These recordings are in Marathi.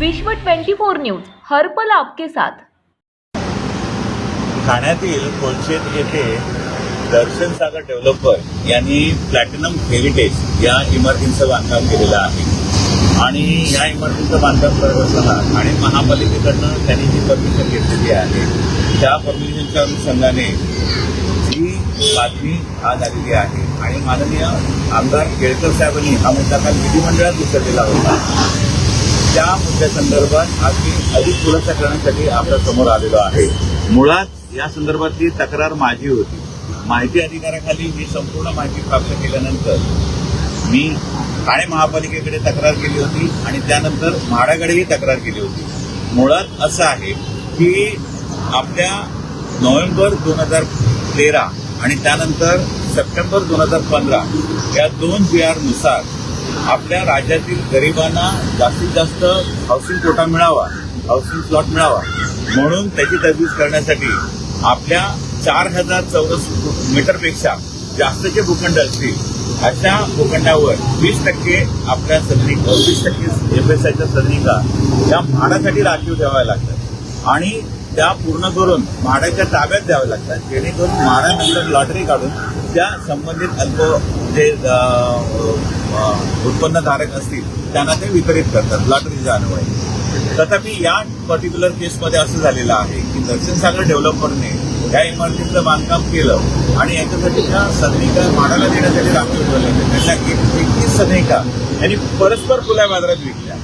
विश्व 24 न्यूज हरपल आपके साथ. ठाण्यातील कोलशेत येथे दर्शन सागर डेव्हलपर यांनी प्लॅटिनम हेरिटेज या इमारतींचं बांधकाम केलेलं आहे. आणि या इमारतीचं बांधकाम करत असताना ठाणे महापालिकेकडनं त्यांनी जी परमिशन घेतलेली आहे त्या परमिशनच्या अनुषंगाने ही बातमी आज आलेली आहे. आणि माननीय आमदार केळकर साहेबांनी हा मुद्दा काल विधिमंडळात उचललेला होता. त्या मुद्द्यासंदर्भात आज मी अधिक खुलासा करण्यासाठी आपल्यासमोर आलेलो आहे. मुळात या संदर्भातली तक्रार माझी होती. माहिती अधिकाराखाली ही संपूर्ण माहिती प्राप्त केल्यानंतर मी ठाणे महापालिकेकडे तक्रार केली होती आणि त्यानंतर म्हाडाकडेही तक्रार केली होती. मुळात असं आहे की आपल्या नोव्हेंबर दोन हजार तेरा आणि त्यानंतर सप्टेंबर दोन हजार पंधरा या दोन जी आरनुसार आपल्या राज्यातील गरिबांना जास्तीत जास्त हाऊसिंग कोटा मिळावा हाऊसिंग स्लॉट मिळावा. म्हणून त्याची तजवीज करण्यासाठी आपल्या चार हजार चौरस मीटरपेक्षा जास्तचे भूखंड असतील अशा भूखंडावर वीस टक्के आपल्या सदनिका वीस टक्के एफ एस आयच्या सदनिका या म्हाडासाठी राखीव ठेवाव्या लागतात. आणि त्या पूर्ण करून म्हाडाच्या ताब्यात द्याव्या लागतात जेणेकरून म्हाडानंतर लॉटरी काढून त्या संबंधित अल्प जे उत्पन्नधारक असतील त्यांना ते वितरित करतात लॉटरीच्या अन्वये. तथापि या पर्टिक्युलर केसमध्ये असं झालेलं आहे की दर्शन सागर डेव्हलपरने या इमारतीचं बांधकाम केलं आणि याच्यासाठी त्या सदनिका माडाला देण्यासाठी राखीव ठेवल्या त्यांना एक- एकवीस सदनिका यांनी परस्पर खुल्या बाजारात विकल्या.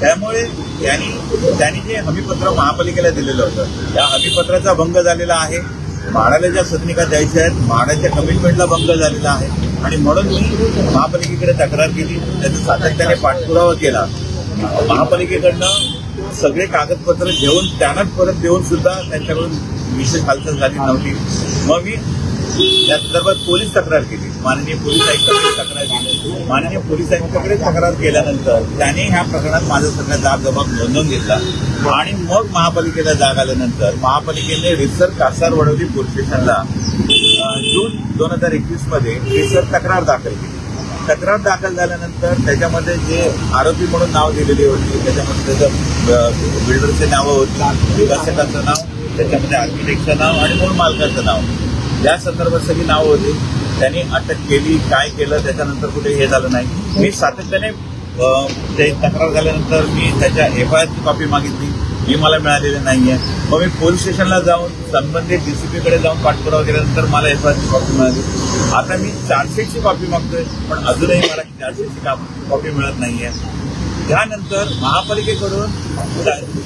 त्यामुळे त्यांनी त्यांनी जे हमीपत्र महापालिकेला दिलेलं होतं त्या हमीपत्राचा भंग झालेला आहे. म्हाडाला ज्या सदनिका द्यायच्या आहेत म्हाडाच्या कमिटमेंटला भंग झालेला आहे. आणि म्हणून मी महापालिकेकडे तक्रार केली त्याचा सातत्याने पाठपुरावा केला. महापालिकेकडनं सगळे कागदपत्र घेऊन त्यांनाच परत देऊन सुद्धा त्यांच्याकडून विशेष हालचाल झाली नव्हती. मग मी या संदर्भात पोलीस तक्रार केली. माननीय पोलीस आयुक्तांकडे तक्रार केली. माननीय पोलीस आयुक्तांकडे तक्रार केल्यानंतर त्यांनी ह्या प्रकरणात माझा सगळा जाब जबाब नोंदवून घेतला. आणि मग महापालिकेला जाग आल्यानंतर महापालिकेने रिसर कासार वडवली पोलीस स्टेशनला. जून दोन हजार एकवीसमध्ये रिसर तक्रार दाखल केली. तक्रार दाखल झाल्यानंतर त्याच्यामध्ये जे आरोपी म्हणून नाव दिलेली होती त्याच्यामध्ये त्याचं बिल्डरचे नावं होती विकासकाचं नाव त्याच्यामध्ये आर्किटेक्टचं नाव आणि मूळ मालकाचं नाव. या संदर्भात सगळी नावं होती. त्यांनी अटक केली काय केलं त्याच्यानंतर कुठे हे झालं नाही. मी सातत्याने ते तक्रार झाल्यानंतर मी त्याच्या एफ आय आरची कॉपी मागितली. ही मला मिळालेली नाहीये. मग मी पोलीस स्टेशनला जाऊन संबंधित डीसीपीकडे जाऊन पाठपुरावा केल्यानंतर मला एफ आय आरची कॉपी मिळाली. आता मी चारशेची कॉपी मागतोय पण अजूनही मला चारशेची कॉपी मिळत नाहीये. त्यानंतर महापालिकेकडून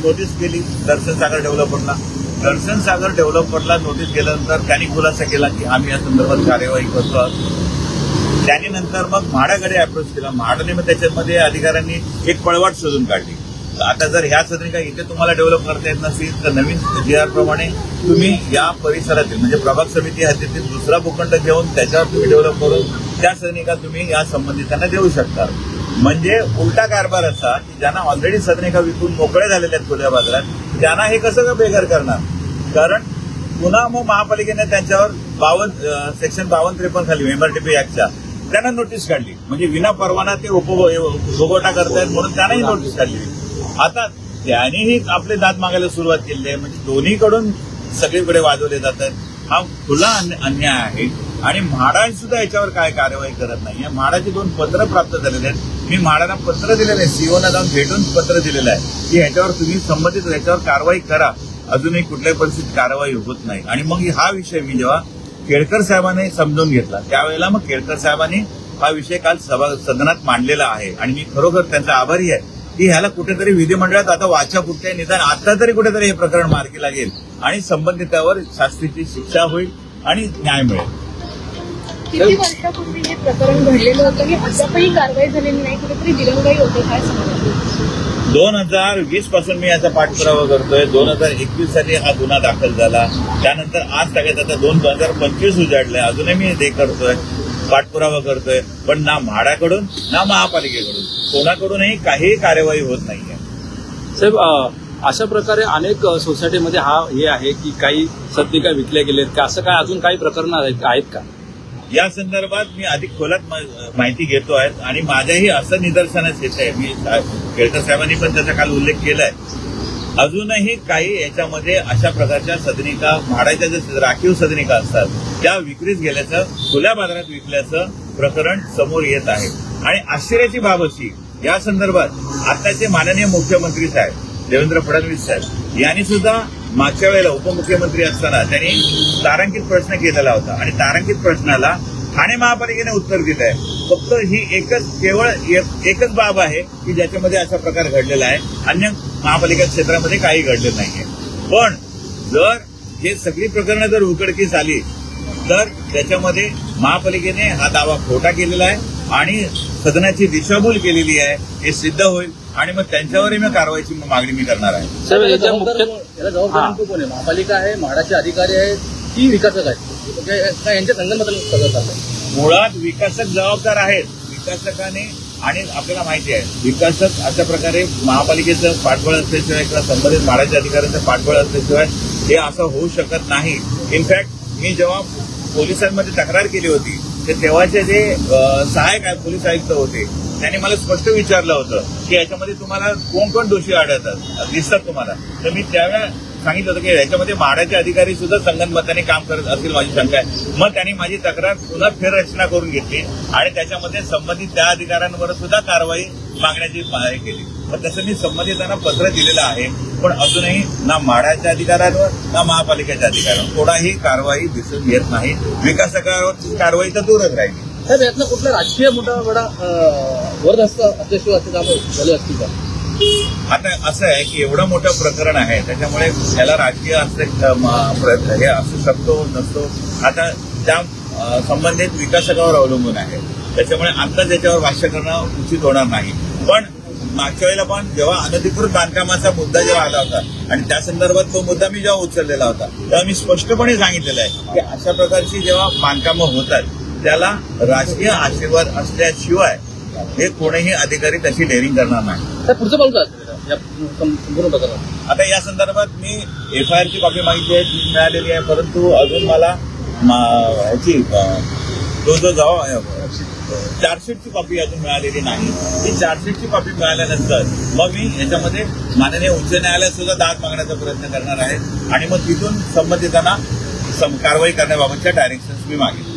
नोटीस केली दर्शन सागर डेव्हलपरला दर्शन सागर डेव्हलपरला नोटीस केल्यानंतर त्यांनी खुलासा केला की आम्ही या संदर्भात कार्यवाही करतो आहोत. त्याने नंतर मग म्हाडाकडे अप्रोच केला. म्हाडाने मग त्याच्यामध्ये अधिकाऱ्यांनी एक पळवाट शोधून काढली. आता जर ह्या सदनिका इथे तुम्हाला डेव्हलप करता येत नसेल तर नवीन जी आर प्रमाणे तुम्ही या परिसरातील म्हणजे प्रभाग समिती हद्दीतील दुसरा भूखंड घेऊन त्याच्यावर तुम्ही डेव्हलप करून त्या सदनिका तुम्ही या संबंधितांना देऊ शकता. म्हणजे उलटा कारभार असा की ज्यांना ऑलरेडी सदनिका विकून मोकळे झालेले आहेत खुल्या बाजारात त्यांना हे कसं का बेघर करणार? कारण पुन्हा मग महापालिकेने त्यांच्यावर बावन्न सेक्शन बावन्न त्रेपन्न खाली एमआरटीपी ऍक्टच्या त्यांना नोटीस काढली. म्हणजे विना परवाना ते उपभोगवटा करतायत म्हणून त्यांनाही नोटीस काढली. आता त्यांनीही आपले दात मागायला सुरुवात केली आहे. म्हणजे दोन्हीकडून सगळीकडे वाजवले जातात. हा खुला अन्य- अन्याय आहे. आणि म्हाडाने सुद्धा याच्यावर काय कार्यवाही करत नाहीये. म्हाडाची दोन पत्र प्राप्त झालेले आहेत. मी म्हाडाला पत्र दिलेलं आहे. सीओना जाऊन भेटून पत्र दिलेलं आहे. की ह्याच्यावर तुम्ही संबंधित याच्यावर कारवाई करा. अजूनही कुठल्याही परिस्थितीत कारवाई होत नाही. आणि मग हा विषय मी जेव्हा केळकर साहेबांनी समजून घेतला. त्यावेळेला मग केळकर साहेबांनी हा विषय काल सभा सदनात मांडलेला आहे. आणि मी खरोखर त्यांचा आभारी आहे की ह्याला कुठेतरी विधिमंडळात आता वाचा फुटते निदान आता तरी कुठेतरी हे प्रकरण मार्गी लागेल आणि संबंधितावर शास्त्रीची शिक्षा होईल आणि न्याय मिळेल. किती वर्षापूर्वी हे प्रकरण घडलेलं होतं? आणि अद्यापही कारवाई झालेली नाही कुठेतरी दिरंगाई होते काय सांगतो? दोन हजार वीसपासून मी याचा पाठपुरावा करतोय. दोन हजार एकवीस साली हा गुन्हा दाखल झाला. त्यानंतर आज सगळ्यात आता दोन हजार पंचवीस उजाडले अजूनही मी ते करतोय पाठपुरावा करतोय. पण ना म्हाडाकडून ना महापालिकेकडून कोणाकडूनही काही कार्यवाही होत नाहीये. साहेब अशा प्रकारे अनेक सोसायटीमध्ये हा हे आहे की काही सदनिका विकल्या गेलेत का? असं काय अजून काही प्रकरण आहेत का? या संदर्भात मी अधिक खोलात माहिती घेतो आहे आणि माझ्याही असं निदर्शनास येत आहे. मी केळकर साहेबांनी पण त्याचा काल उल्लेख केलाय. अजूनही काही याच्यामध्ये अशा प्रकारच्या सदनिका म्हाडायच्या ज्या राखीव सदनिका असतात त्या विक्रीस गेल्याचं खुल्या बाजारात विकल्याचं प्रकरण समोर येत आहे. आणि आश्चर्याची बाब अशी या संदर्भात आताचे माननीय मुख्यमंत्री साहेब देवेंद्र फडणवीस साहेब यांनी सुद्धा मागच्या वेळेला उपमुख्यमंत्री असताना त्यांनी तारांकित प्रश्न केलेला होता. आणि तारांकित प्रश्नाला ठाणे महापालिकेने उत्तर दिलं आहे. फक्त ही एकच केवळ एक- एकच बाब आहे की ज्याच्यामध्ये असा प्रकार घडलेला आहे. अन्य महापालिका क्षेत्रामध्ये काही घडलं नाहीये. पण जर हे सगळी प्रकरणं जर उघडकीस आली तर त्याच्यामध्ये महापालिकेने हा दावा खोटा केलेला आहे आणि सदनाची दिशाभूल केलेली आहे हे सिद्ध होईल. आणि मग त्यांच्यावरही मी कारवाईची मागणी मी करणार आहे. साहेब याला याच्या जबाबदार मुख्य कोण- याला जबाबदार नेमकं कोण आहे? महापालिका आहे म्हाडाचे अधिकारी आहेत की विकासक आहेत? म्हणजे काय यांच्या संगणमताने सगळं चाललंय? मुळात विकासक जबाबदार आहेत. विकासकाने आणि आपल्याला माहिती आहे विकासक अशा प्रकारे महापालिकेचं पाठबळ असल्याशिवाय किंवा संबंधित म्हाडाच्या अधिकाऱ्यांचं पाठबळ असल्याशिवाय हे असं होऊ शकत नाही. इनफॅक्ट मी जेव्हा पोलिसांमध्ये तक्रार केली होती ते तेव्हाचे जे अ, सहाय्यक आहे- पोलीस आयुक्त होते त्यांनी मला स्पष्ट विचारलं होतं की याच्यामध्ये तुम्हाला कोण कोण दोषी आढळतात. दिसतात तुम्हाला. तर मी त्यावेळेला सांगितलं होतं की याच्यामध्ये म्हाडाचे अधिकारी सुद्धा संगनमताने काम करत असतील माझी शंका आहे. मग त्यांनी माझी तक्रार पुन्हा फेररचना करून घेतली आणि त्याच्यामध्ये संबंधित त्या अधिकाऱ्यांवर सुद्धा कारवाई मागण्याची हे केली. मग तसं मी संबंधितांना पत्र दिलेलं आहे पण अजूनही ना म्हाडाच्या अधिकाऱ्यांवर ना महापालिकेच्या अधिकाऱ्यांवर कोणाही कारवाई दिसून येत नाही. विकासकावर कारवाई तर दूरच राहिली. साहेब यातनं कुठला राजकीय मोठा बडा वर वरदस्त अध्यक्ष असे झाले असतील का? आता असं आहे की एवढं मोठं प्रकरण आहे त्याच्यामुळे त्याला राजकीय असले हे असू शकतो नसतो. आता त्या संबंधित विकासकावर अवलंबून आहे. त्याच्यामुळे आता त्याच्यावर भाष्य करणं उचित होणार नाही. पण मागच्या वेळेला पण जेव्हा अनधिकृत बांधकामाचा मुद्दा जेव्हा आला होता आणि त्या संदर्भात तो मुद्दा मी जेव्हा उचललेला होता तेव्हा मी स्पष्टपणे सांगितलेला आहे की अशा प्रकारची जेव्हा बांधकामं होतात त्याला राजकीय आशीर्वाद असल्याशिवाय हे कोणीही अधिकारी त्याची डेअरिंग करणार नाही. पुढचं पाऊल आता या संदर्भात मी एफ आय आरची कॉपी मागितली आहे ती मिळालेली आहे परंतु अजून मला ह्याची जो जावा चार्जशीटची कॉपी अजून मिळालेली नाही. ती चार्जशीटची कॉपी मिळाल्यानंतर मग मी याच्यामध्ये माननीय उच्च न्यायालयात सुद्धा दाद मागण्याचा प्रयत्न करणार आहे आणि मग तिथून संबंधितांना सम- कारवाई करण्याबाबतच्या डायरेक्शन्स मी मागेन.